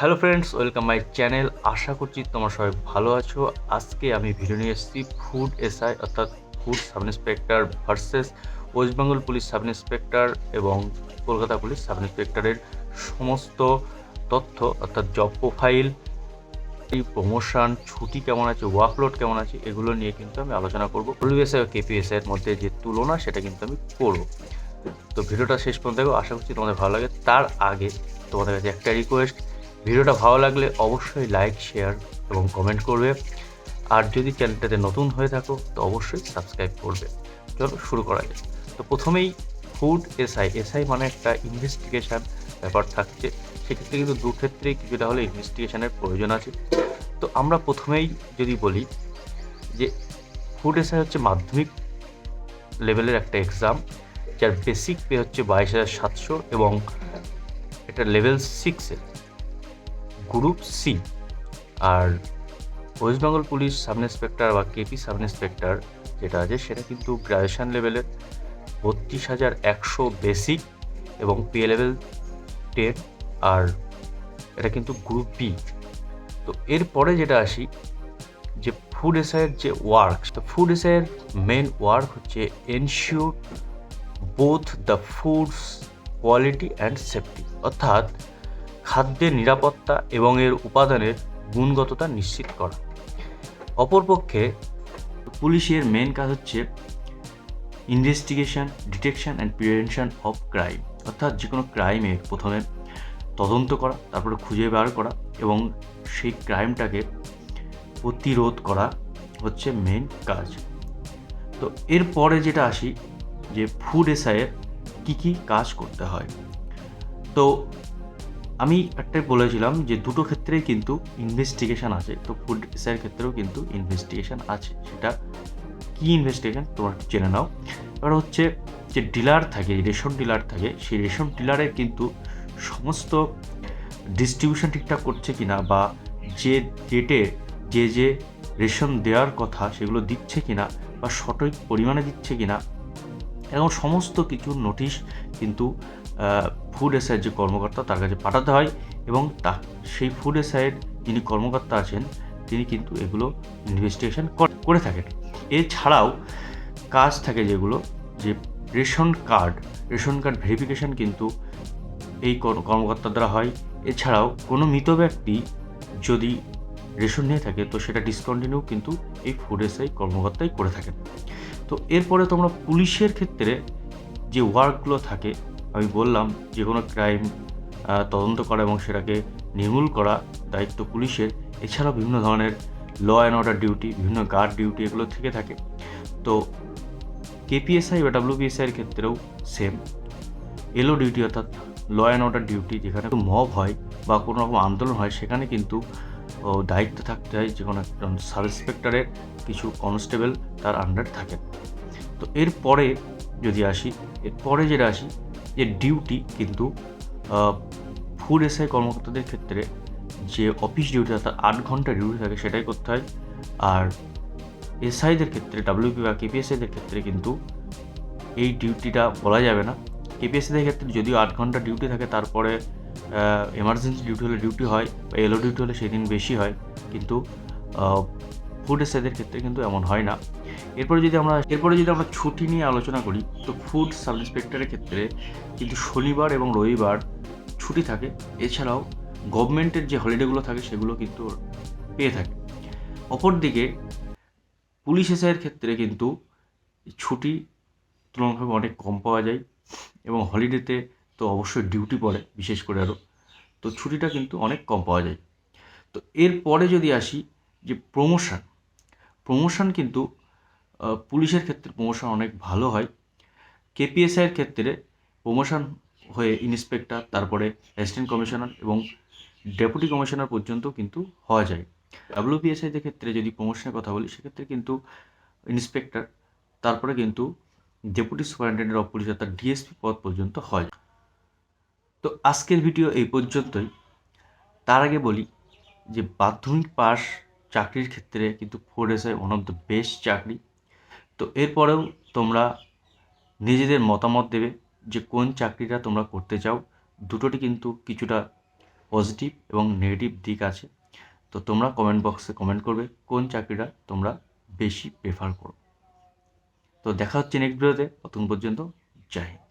Hello friends, welcome my channel. আশা করছি তোমরা সবাই ভালো আছো। আজকে আমি ভিডিও নিয়ে এসেছি ফুড এসআই অর্থাৎ food sub inspector versus West Bengal police sub inspector এবং কলকাতা পুলিশ সাব ইন্সপেক্টরের সমস্ত তথ্য, অর্থাৎ জব প্রোফাইল প্রমোশন ছুটি কেমন আছে ওয়ার্কলোড কেমন আছে, এগুলো নিয়ে কিন্তু আমি আলোচনা করব। ডব্লিউএসআই ও কেপিএসআই এর মধ্যে যে তুলনা, সেটা কিন্তু আমি করব। তো ভিডিওটা শেষ পর্যন্ত দেখো, আশা করছি তোমাদের ভালো লাগে। তার আগে তোমাদের কাছে একটা রিকোয়েস্ট ভিডিওটা ভালো লাগলে অবশ্যই লাইক শেয়ার এবং কমেন্ট করবে। আর যদি চ্যানেলটাতে নতুন হয়ে থাকো, তো অবশ্যই সাবস্ক্রাইব করবে। চলো শুরু করা যাক। তো প্রথমেই ফুড এসআই এসআই মানে একটা ইনভেস্টিগেশন ব্যাপার থাকছে। সেক্ষেত্রে কিন্তু দু ক্ষেত্রেই কিছুটা হলে ইনভেস্টিগেশনের প্রয়োজন আছে। তো আমরা প্রথমেই যদি বলি যে ফুড এসআই হচ্ছে মাধ্যমিক লেভেলের একটা এক্সাম যার বেসিক পে হচ্ছে বাইশ হাজার সাতশো এবং এটা লেভেল সিক্সের গ্রুপ সি। আর West Bengal police sub inspector বা কেপি সাব ইন্সপেক্টর যেটা আছে, সেটা কিন্তু গ্রাজুয়েশন লেভেলের বত্রিশ হাজার একশো বেসিক এবং পে লেভেল টেন, আর এটা কিন্তু গ্রুপ বি। তো এরপরে যেটা আসি, যে ফুড এসআইয়ের যে ওয়ার্ক, তো ফুড এসআইয়ের মেন ওয়ার্ক হচ্ছে ensure both the foods quality and safety. অর্থাৎ খাদ্যের নিরাপত্তা এবং এর উপাদানের গুণগততা নিশ্চিত করা। অপরপক্ষে পুলিশের মেন কাজ হচ্ছে investigation detection and prevention of crime অর্থাৎ যে কোনো ক্রাইমের প্রথমে তদন্ত করা, তারপরে খুঁজে বার করা এবং সেই ক্রাইমটাকে প্রতিরোধ করা হচ্ছে মেন কাজ। তো এরপরে যেটা আসি, যে ফুড এসআইয়ের কী কী কাজ করতে হয়। তো আমি একটাই বলেছিলাম যে দুটো ক্ষেত্রেই কিন্তু ইনভেস্টিগেশন আছে। তো ফুড এসআইয়ের ক্ষেত্রেও কিন্তু ইনভেস্টিগেশন আছে। সেটা কী ইনভেস্টিগেশন তোমরা জেনে নাও। এবার হচ্ছে যে ডিলার থাকে রেশন ডিলার থাকে, সেই রেশন ডিলারের কিন্তু সমস্ত ডিস্ট্রিবিউশন ঠিকঠাক করছে কি না বা যে ডেটে যে যে রেশন দেওয়ার কথা সেগুলো দিচ্ছে কিনা বা সঠিক পরিমাণে দিচ্ছে কিনা এরকম সমস্ত কিছু নোটিশ কিন্তু ফুড এসআইয়ের যে কর্মকর্তা তার কাছে পাঠাতে হয় এবং তা, সেই ফুড এসআইয়ের যিনি কর্মকর্তা আছেন, তিনি কিন্তু এগুলো ইনভেস্টিগেশন করে থাকেন। এছাড়াও কাজ থাকে যেগুলো, যে ration card ration card verification কিন্তু এই কর্মকর্তার দ্বারা হয়। এছাড়াও কোনো মৃত ব্যক্তি যদি রেশন নিয়ে থাকে, তো সেটা ডিসকন্টিনিউ কিন্তু এই ফুড এসআই কর্মকর্তাই করে থাকেন। তো এরপরে তোমরা পুলিশের ক্ষেত্রে যে ওয়ার্কগুলো থাকে, আমি বললাম যে কোনো ক্রাইম তদন্ত করা এবং সেটাকে নির্মূল করা দায়িত্ব পুলিশের। এছাড়াও বিভিন্ন ধরনের ল অ্যান্ড অর্ডার ডিউটি বিভিন্ন গার্ড ডিউটি এগুলো থেকে থাকে। তো কেপিএসআই বা ডাব্লিউপিএসআইয়ের ক্ষেত্রেও সেম এলও ডিউটি অর্থাৎ ল অ্যান্ড অর্ডার ডিউটি যেখানে মব হয় বা কোনো রকম আন্দোলন হয়, সেখানে কিন্তু দায়িত্ব থাকতে হয় যে কোনো একজন সাব ইন্সপেক্টরের কিছু কনস্টেবল তার আন্ডার থাকে তো এরপরে যদি আসি এরপরে যেটা আসি যে ডিউটি কিন্তু ফুড এসআই কর্মকর্তাদের ক্ষেত্রে যে অফিস ডিউটি অর্থাৎ আট ঘণ্টা ডিউটি থাকে সেটাই করতে হয়। আর এসআইদের ক্ষেত্রে ডাব্লিউপি বা কেপিএসআইদের ক্ষেত্রে কিন্তু এই ডিউটিটা বলা যাবে না। কেপিএসআইদের ক্ষেত্রে যদিও আট ঘণ্টা ডিউটি থাকে, তারপরে এমার্জেন্সি ডিউটি হলে ডিউটি হয়, বা এলো ডিউটি হলে সেদিন বেশি হয়, কিন্তু ফুড এসআইদের ক্ষেত্রে কিন্তু এমন হয় না। এরপরে যদি আমরা, এরপরে যদি আমরা ছুটি নিয়ে আলোচনা করি, তো ফুড সাব ইন্সপেক্টরের ক্ষেত্রে কিন্তু শনিবার এবং রবিবার ছুটি থাকে। এছাড়াও গভর্নমেন্টের যে হলিডেগুলো থাকে, সেগুলো কিন্তু পেয়ে থাকে। অপরদিকে, পুলিশ এসআইয়ের ক্ষেত্রে কিন্তু ছুটি তুলনাভাবে অনেক কম পাওয়া যায় এবং হলিডেতে তো অবশ্যই ডিউটি পড়ে, বিশেষ করে আরও তো ছুটিটা কিন্তু অনেক কম পাওয়া যায়। তো এরপরে যদি আসি, যে প্রমোশন প্রমোশন কিন্তু পুলিশের ক্ষেত্রে প্রমোশন অনেক ভালো হয়। কেপিএসআইয়ের ক্ষেত্রে প্রমোশন হয়ে ইন্সপেক্টর তারপরে অ্যাসিস্ট্যান্ট কমিশনার এবং ডেপুটি কমিশনার পর্যন্ত কিন্তু হওয়া যায়। ডাব্লিউপিএসআইদের ক্ষেত্রে যদি প্রমোশনের কথা বলি, সেক্ষেত্রে কিন্তু ইন্সপেক্টর তারপরে কিন্তু ডেপুটি সুপারিনটেন্ডেন্ট অফ পুলিশ অর্থাৎ ডিএসপি পদ পর্যন্ত হয়। তো আজকের ভিডিও এই পর্যন্তই। তার আগে বলি যে মাধ্যমিক পাস চাকরির ক্ষেত্রে কিন্তু for S I one of the best চাকরি। তো এরপরেও তোমরা নিজেদের মতামত দেবে যে কোন চাকরিটা তোমরা করতে চাও। দুটোটি কিন্তু কিছুটা পজিটিভ এবং নেগেটিভ দিক আছে। তো তোমরা কমেন্ট বক্সে কমেন্ট করবে কোন চাকরিটা তোমরা বেশি প্রেফার করো। তো দেখা হচ্ছে নেক্সট ভিডিওতে ততক্ষণ পর্যন্ত জয় হিন্দ।